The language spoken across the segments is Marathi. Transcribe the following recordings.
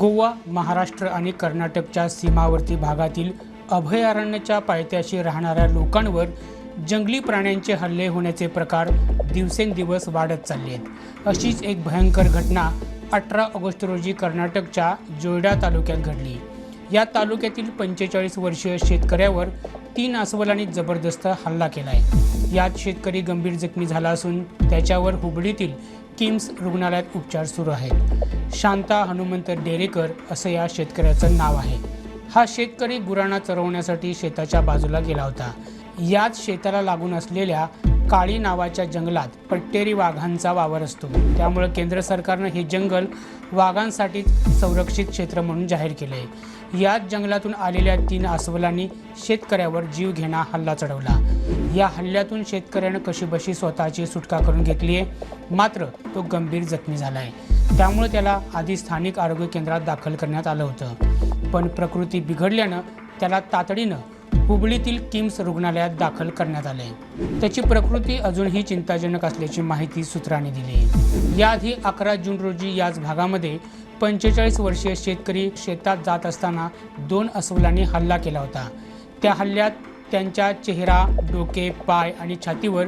गोवा महाराष्ट्र आणि कर्नाटकच्या सीमावर्ती भागातील अभयारण्याच्या पायथ्याशी राहणाऱ्या लोकांवर जंगली प्राण्यांचे हल्ले होण्याचे प्रकार दिवसेंदिवस वाढत चालले आहेत. अशीच एक भयंकर घटना अठरा ऑगस्ट रोजी कर्नाटकच्या जोयडा तालुक्यात घडली. या तालुक्यातील पंचेचाळीस वर्षीय शेतकऱ्यावर तीन अस्वलांनी जबरदस्त हल्ला केला आहे. यात शेतकरी गंभीर जखमी झाला असून त्याच्यावर हुबळीतील किम्स रुग्णालयात उपचार सुरू आहेत. शांता हनुमंत डेरेकर असं या शेतकऱ्याचं नाव आहे. हा शेतकरी गुरांना चरवण्यासाठी शेताच्या बाजूला गेला होता. याच शेताला लागून असलेल्या काळी नावाच्या जंगलात पट्टेरी वाघांचा वावर असतो. त्यामुळे केंद्र सरकारनं हे जंगल वाघांसाठीच संरक्षित क्षेत्र म्हणून जाहीर केले आहे याच जंगलातून आलेल्या तीन अस्वलांनी शेतकऱ्यावर जीव घेणा हल्ला चढवला. या हल्ल्यातून शेतकऱ्यानं कशीबशी स्वतःची सुटका करून घेतली आहे मात्र तो गंभीर जखमी झाला आहे त्यामुळे त्याला आधी स्थानिक आरोग्य केंद्रात दाखल करण्यात आलं होतं. पण प्रकृती बिघडल्यानं त्याला तातडीनं हुबळीतील किम्स रुग्णालयात दाखल करण्यात आले. त्याची प्रकृती अजूनही चिंताजनक असल्याची माहिती सूत्रांनी दिली. याआधी अकरा जून रोजी याच भागामध्ये पंचेचाळीस वर्षीय शेतकरी शेतात जात असताना दोन अस्वलांनी हल्ला केला होता. त्या हल्ल्यात त्यांच्या चेहरा डोके पाय आणि छातीवर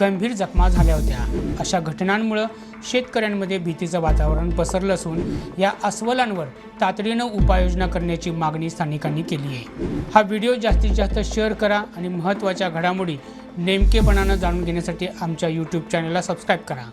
गंभीर जखमा झाल्या होत्या. अशा घटनांमुळं शेतकऱ्यांमध्ये भीतीचं वातावरण पसरलं असून या अस्वलांवर तातडीनं उपाययोजना करण्याची मागणी स्थानिकांनी केली आहे. हा व्हिडिओ जास्तीत जास्त शेअर करा आणि महत्त्वाच्या घडामोडी नेमकेपणानं जाणून घेण्यासाठी आमच्या यूट्यूब चॅनलला सबस्क्राईब करा.